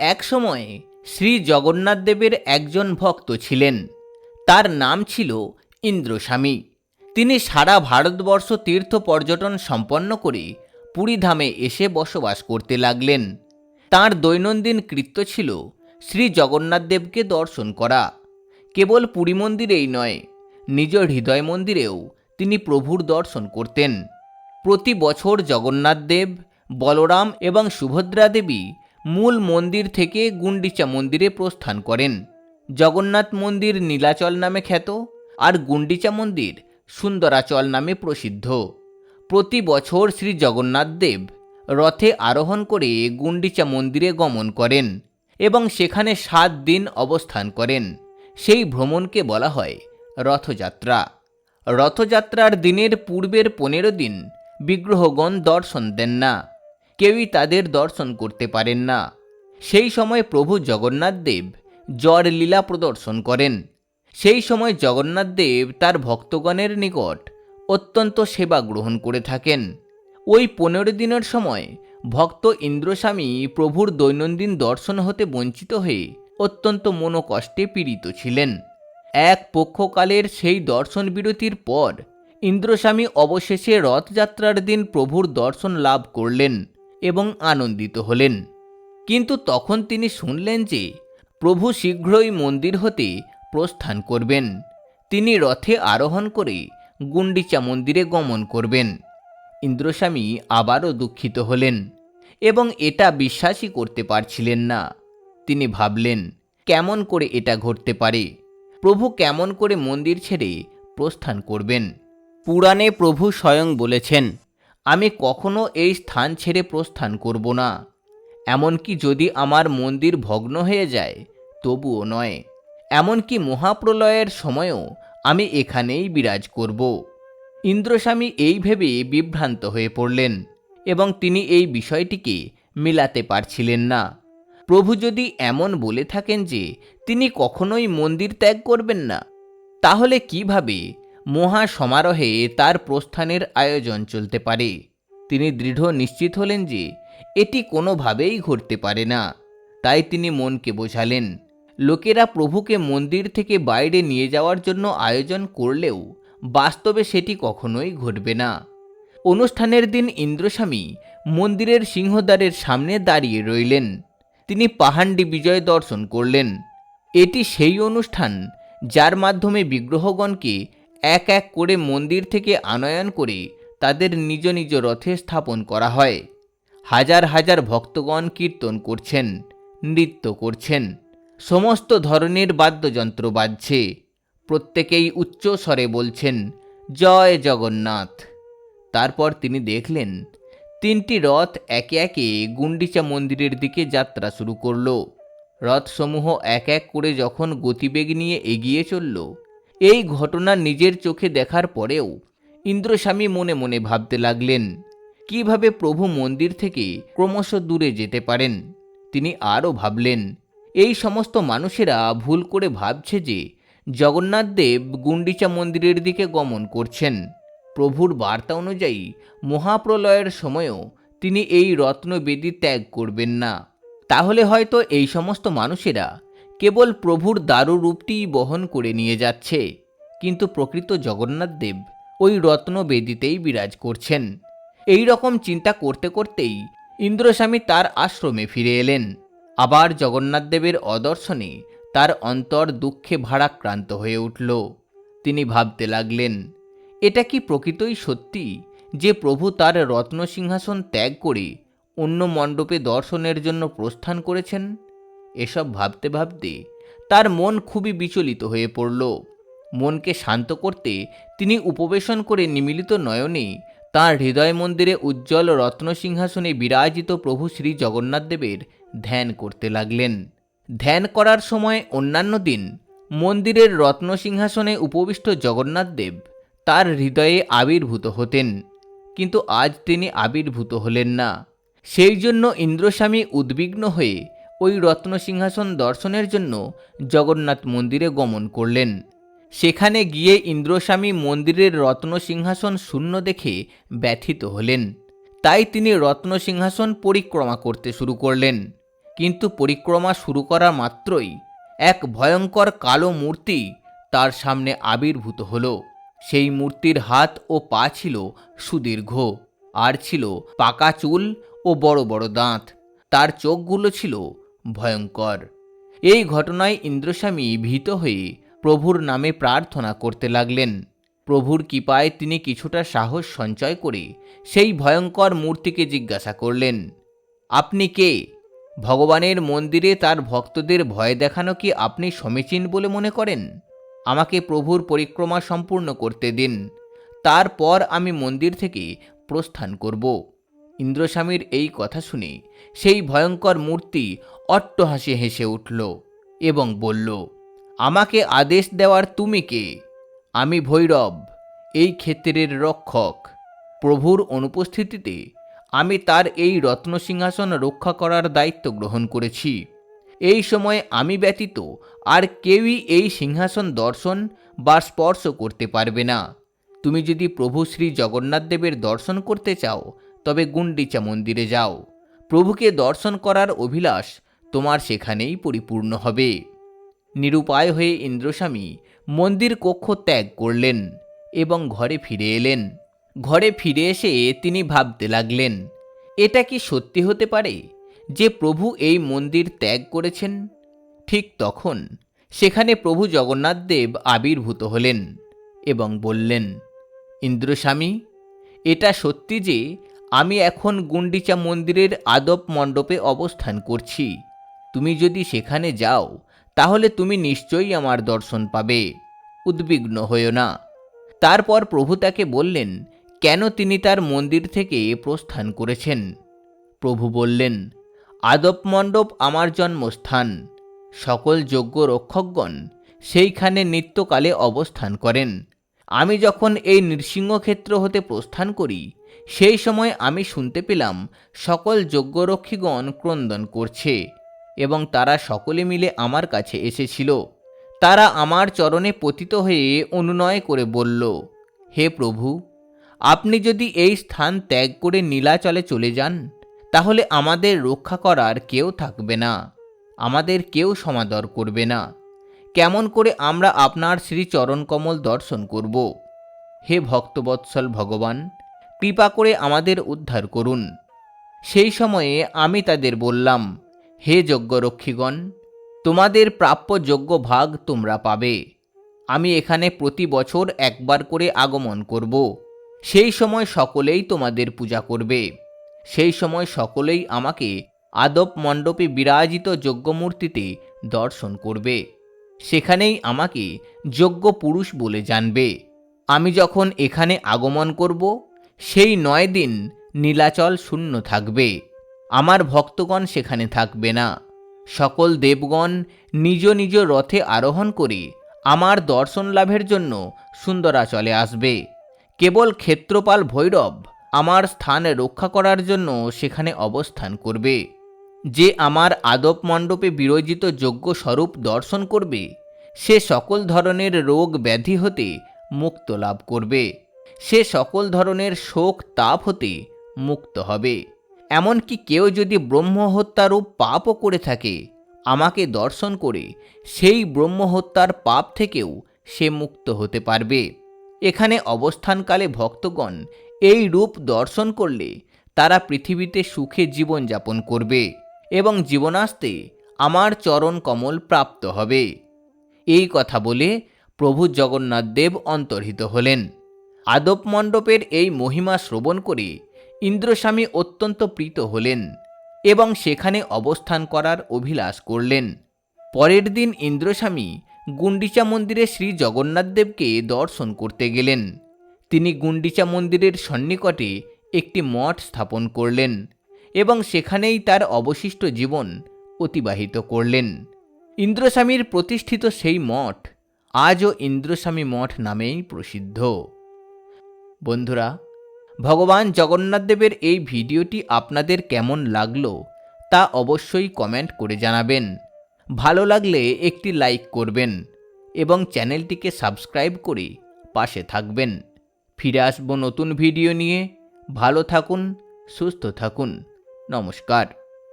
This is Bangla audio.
এক সময়ে শ্রী জগন্নাথ দেবের একজন ভক্ত ছিলেন। তার নাম ছিল ইন্দ্রস্বামী। তিনি সারা ভারতবর্ষ তীর্থ পর্যটন সম্পন্ন করে পুরীধামে এসে বসবাস করতে লাগলেন। তার দৈনন্দিন কৃত্য ছিল শ্রী জগন্নাথ দেবকে দর্শন করা। কেবল পুরী মন্দিরেই নয়, নিজ হৃদয় মন্দিরেও তিনি প্রভুর দর্শন করতেন। প্রতি বছর জগন্নাথ দেব, বলরাম এবং সুভদ্রা দেবী মূল মন্দির থেকে গুন্ডিচা মন্দিরে প্রস্থান করেন। জগন্নাথ মন্দির নীলাচল নামে খ্যাত আর গুন্ডিচা মন্দির সুন্দরাচল নামে প্রসিদ্ধ। প্রতি বছর শ্রী জগন্নাথ দেব রথে আরোহণ করে গুন্ডিচা মন্দিরে গমন করেন এবং সেখানে সাত দিন অবস্থান করেন। সেই ভ্রমণকে বলা হয় রথযাত্রা। রথযাত্রার দিনের পূর্বের পনেরো দিন বিগ্রহগণ দর্শন দেন না। কেউই তাদের দর্শন করতে পারেন না। সেই সময় প্রভু জগন্নাথ দেব জ্বর লীলা প্রদর্শন করেন। সেই সময় জগন্নাথ দেব তার ভক্তগণের নিকট অত্যন্ত সেবা গ্রহণ করে থাকেন। ওই পনেরো দিনের সময় ভক্ত ইন্দ্রস্বামী প্রভুর দৈনন্দিন দর্শন হতে বঞ্চিত হয়ে অত্যন্ত মনোকষ্টে পীড়িত ছিলেন। এক পক্ষকালের সেই দর্শন বিরতির পর ইন্দ্রস্বামী অবশেষে রথযাত্রার দিন প্রভুর দর্শন লাভ করলেন। এবং আনন্দিত হলেন। কিন্তু তখন তিনি শুনলেন যে প্রভু শীঘ্রই মন্দির হতে প্রস্থান করবেন। তিনি রথে আরোহণ করে গুন্ডিচা মন্দিরে গমন করবেন। ইন্দ্রস্বামী আবারও দুঃখিত হলেন এবং এটা বিশ্বাসই করতে পারছিলেন না। তিনি ভাবলেন, কেমন করে এটা ঘটতে পারে? প্রভু কেমন করে মন্দির ছেড়ে প্রস্থান করবেন? পুরাণে প্রভু স্বয়ং বলেছেন আমি কখনো এই স্থান ছেড়ে প্রস্থান করব না। এমনকি যদি আমার মন্দির ভগ্ন হয়ে যায়, তবুও নয়। এমনকি মহাপ্রলয়ের সময়ও আমি এখানেই বিরাজ করব। ইন্দ্রস্বামী এই ভেবে বিভ্রান্ত হয়ে পড়লেন এবং তিনি এই বিষয়টিকে মিলাতে পারছিলেন না। প্রভু যদি এমন বলে থাকেন যে, তিনি কখনোই মন্দির ত্যাগ করবেন না, তাহলে কীভাবে মহা সমারোহে তার প্রস্থানের আয়োজন চলতে পারে। তিনি দৃঢ় নিশ্চিত হলেন যে এটি কোনোভাবেই ঘটতে পারে না। তাই তিনি মনকে বোঝালেন। লোকেরা প্রভুকে মন্দির থেকে বাইরে নিয়ে যাওয়ার জন্য আয়োজন করলেও বাস্তবে সেটি কখনোই ঘটবে না। অনুষ্ঠানের দিন ইন্দ্রস্বামী মন্দিরের সিংহদ্বারের সামনে দাঁড়িয়ে রইলেন। তিনি পাহান্ডি বিজয় দর্শন করলেন। এটি সেই অনুষ্ঠান যার মাধ্যমে বিগ্রহগণকে এক এক করে মন্দির থেকে আনয়ন করে তাদের নিজ নিজ রথে স্থাপন করা হয়। হাজার হাজার ভক্তগণ কীর্তন করছেন, নৃত্য করছেন। সমস্ত ধরনের বাদ্যযন্ত্র বাজছে। প্রত্যেকেই উচ্চ স্বরে বলছেন, জয় জগন্নাথ। তারপর তিনি দেখলেন, তিনটি রথ একে একে গুন্ডিচা মন্দিরের দিকে যাত্রা শুরু করল। রথসমূহ এক এক করে যখন গতিবেগ নিয়ে এগিয়ে চলল এই ঘটনা নিজের চোখে দেখার পরেও ইন্দ্রস্বামী মনে মনে ভাবতে লাগলেন, কীভাবে প্রভু মন্দির থেকে ক্রমশ দূরে যেতে পারেন? তিনি আরও ভাবলেন, এই সমস্ত মানুষেরা ভুল করে ভাবছে যে জগন্নাথ দেব গুন্ডিচা মন্দিরের দিকে গমন করছেন। প্রভুর বার্তা অনুযায়ী মহাপ্রলয়ের সময়ও তিনি এই রত্নবেদী ত্যাগ করবেন না। তাহলে হয়তো এই সমস্ত মানুষেরা কেবল প্রভুর দারু রূপটিই বহন করে নিয়ে যাচ্ছে। কিন্তু প্রকৃত জগন্নাথ দেব ওই রত্নবেদিতেই বিরাজ করছেন। এই রকম চিন্তা করতে করতেই ইন্দ্রস্বামী তার আশ্রমে ফিরে এলেন। আবার জগন্নাথ দেবের অদর্শনে তার অন্তর দুঃখে ভারাক্রান্ত হয়ে উঠল। তিনি ভাবতে লাগলেন, এটা কি প্রকৃতই সত্যি যে প্রভু তার রত্ন সিংহাসন ত্যাগ করে অন্য মণ্ডপে দর্শনের জন্য প্রস্থান করেছেন? এসব ভাবতে ভাবতে তার মন খুবই বিচলিত হয়ে পড়ল। মনকে শান্ত করতে তিনি উপবেশন করে নিমিলিত নয়নে তাঁর হৃদয় মন্দিরে উজ্জ্বল রত্ন সিংহাসনে বিরাজিত প্রভু শ্রী জগন্নাথ দেবের ধ্যান করতে লাগলেন। ধ্যান করার সময় অন্যান্য দিন মন্দিরের রত্ন সিংহাসনে উপবিষ্ট জগন্নাথ দেব তার হৃদয়ে আবির্ভূত হতেন। কিন্তু আজ তিনি আবির্ভূত হলেন না। সেই জন্য ইন্দ্রস্বামী উদ্বিগ্ন হয়ে ওই রত্ন সিংহাসন দর্শনের জন্য জগন্নাথ মন্দিরে গমন করলেন। সেখানে গিয়ে ইন্দ্রস্বামী মন্দিরের রত্ন সিংহাসন শূন্য দেখে ব্যথিত হলেন। তাই তিনি রত্ন সিংহাসন পরিক্রমা করতে শুরু করলেন। কিন্তু পরিক্রমা শুরু করা মাত্রই এক ভয়ঙ্কর কালো মূর্তি তার সামনে আবির্ভূত হল। সেই মূর্তির হাত ও পা ছিল সুদীর্ঘ, আর ছিল পাকা চুল ও বড় বড় দাঁত। তার চোখগুলো ছিল ভয়ঙ্কর। এই ঘটনায় ইন্দ্রস্বামী ভীত হয়ে প্রভুর নামে প্রার্থনা করতে লাগলেন। প্রভুর কৃপায় তিনি কিছুটা সাহস সঞ্চয় করে সেই ভয়ঙ্কর মূর্তিকে জিজ্ঞাসা করলেন, আপনি কে? ভগবানের মন্দিরে তার ভক্তদের ভয় দেখানো কি আপনি সমীচীন বলে মনে করেন? আমাকে প্রভুর পরিক্রমা সম্পূর্ণ করতে দিন, তারপর আমি মন্দির থেকে প্রস্থান করব। ইন্দ্রস্বামীর এই কথা শুনে সেই ভয়ঙ্কর মূর্তি অট্টহাসি হেসে উঠল এবং বলল, আমাকে আদেশ দেওয়ার তুমি কে? আমি ভৈরব, এই ক্ষেত্রের রক্ষক। প্রভুর অনুপস্থিতিতে আমি তার এই রত্ন সিংহাসন রক্ষা করার দায়িত্ব গ্রহণ করেছি। এই সময় আমি ব্যতীত আর কেউই এই সিংহাসন দর্শন বা স্পর্শ করতে পারবে না। তুমি যদি প্রভু শ্রী জগন্নাথ দেবের দর্শন করতে চাও, তবে গুন্ডিচা মন্দিরে যাও। প্রভুকে দর্শন করার অভিলাষ তোমার সেখানেই পরিপূর্ণ হবে। নিরুপায় হয়ে ইন্দ্রস্বামী মন্দির কক্ষ ত্যাগ করলেন এবং ঘরে ফিরে এলেন। ঘরে ফিরে এসে তিনি ভাবতে লাগলেন, এটা কি সত্যি হতে পারে যে প্রভু এই মন্দির ত্যাগ করেছেন? ঠিক তখন সেখানে প্রভু জগন্নাথ দেব আবির্ভূত হলেন এবং বললেন, ইন্দ্রস্বামী, এটা সত্যি যে আমি এখন গুন্ডিচা মন্দিরের আদব মণ্ডপে অবস্থান করছি। তুমি যদি সেখানে যাও, তাহলে তুমি নিশ্চয়ই আমার দর্শন পাবে। উদ্বিগ্ন হইও না। তারপর প্রভু তাকে বললেন, কেন তিনি তার মন্দির থেকে প্রস্থান করেছেন? প্রভু বললেন, আদব মণ্ডপ আমার জন্মস্থান। সকল যোগ্য রক্ষকগণ সেইখানে নিত্যকালে অবস্থান করেন। আমি যখন এই নৃসিংহক্ষেত্র হতে প্রস্থান করি, সেই সময় আমি শুনতে পেলাম সকল যজ্ঞরক্ষীগণ ক্রন্দন করছে। এবং তারা সকলে মিলে আমার কাছে এসেছিল। তারা আমার চরণে পতিত হয়ে অনুনয় করে বলল, হে প্রভু, আপনি যদি এই স্থান ত্যাগ করে নীলাচলে চলে যান, তাহলে আমাদের রক্ষা করার কেউ থাকবে না, আমাদের কেউ সমাদর করবে না। কেমন করে আমরা আপনার শ্রীচরণ কমল দর্শন করব। হে ভক্তবৎসল ভগবান, কৃপা করে আমাদের উদ্ধার করুন। সেই সময়ে আমি তাদের বললাম হে যজ্ঞরক্ষীগণ, তোমাদের প্রাপ্য যোগ্য ভাগ তোমরা পাবে। আমি এখানে প্রতি বছর একবার করে আগমন করব। সেই সময় সকলেই তোমাদের পূজা করবে। সেই সময় সকলেই আমাকে আদব মণ্ডপে বিরাজিত যজ্ঞমূর্তিতে দর্শন করবে। সেখানেই আমাকে যোগ্য পুরুষ বলে জানবে। আমি যখন এখানে আগমন করব, সেই নয় দিন নীলাচল শূন্য থাকবে। আমার ভক্তগণ সেখানে থাকবে না। সকল দেবগণ নিজ নিজ রথে আরোহণ করে আমার দর্শন লাভের জন্য সুন্দরাচলে আসবে। কেবল ক্ষেত্রপাল ভৈরব আমার স্থান রক্ষা করার জন্য সেখানে অবস্থান করবে। যে আমার আদব মণ্ডপে বিরোজিত যোগ্য স্বরূপ দর্শন করবে, সে সকল ধরনের রোগ ব্যাধি হতে মুক্ত লাভ করবে। সে সকল ধরনের শোক তাপ হতে মুক্ত হবে। এমনকি কেউ যদি ব্রহ্মহত্যারূপ পাপও করে থাকে, আমাকে দর্শন করে সেই ব্রহ্মহত্যার পাপ থেকেও সে মুক্ত হতে পারবে। এখানে অবস্থানকালে ভক্তগণ এই রূপ দর্শন করলে তারা পৃথিবীতে সুখে জীবনযাপন করবে এবং জীবনাস্তে আমার চরণ কমল প্রাপ্ত হবে। এই কথা বলে প্রভু জগন্নাথ দেব অন্তর্হিত হলেন। আদব মণ্ডপের এই মহিমা শ্রবণ করে ইন্দ্রস্বামী অত্যন্ত প্রীত হলেন এবং সেখানে অবস্থান করার অভিলাষ করলেন। পরের দিন ইন্দ্রস্বামী গুন্ডিচা মন্দিরে শ্রী জগন্নাথদেবকে দর্শন করতে গেলেন। তিনি গুন্ডিচা মন্দিরের সন্নিকটে একটি মঠ স্থাপন করলেন এবং সেখানেই তার অবশিষ্ট জীবন অতিবাহিত করলেন। ইন্দ্রস্বামীর প্রতিষ্ঠিত সেই মঠ আজও ইন্দ্রস্বামী মঠ নামেই প্রসিদ্ধ। বন্ধুরা ভগবান জগন্নাথদেবের এই ভিডিওটি আপনাদের কেমন লাগল তা অবশ্যই কমেন্ট করে জানাবেন। ভালো লাগলে একটি লাইক করবেন এবং চ্যানেলটিকে সাবস্ক্রাইব করে পাশে থাকবেন। ফিরে আসব নতুন ভিডিও নিয়ে। ভালো থাকুন, সুস্থ থাকুন। নমস্কার।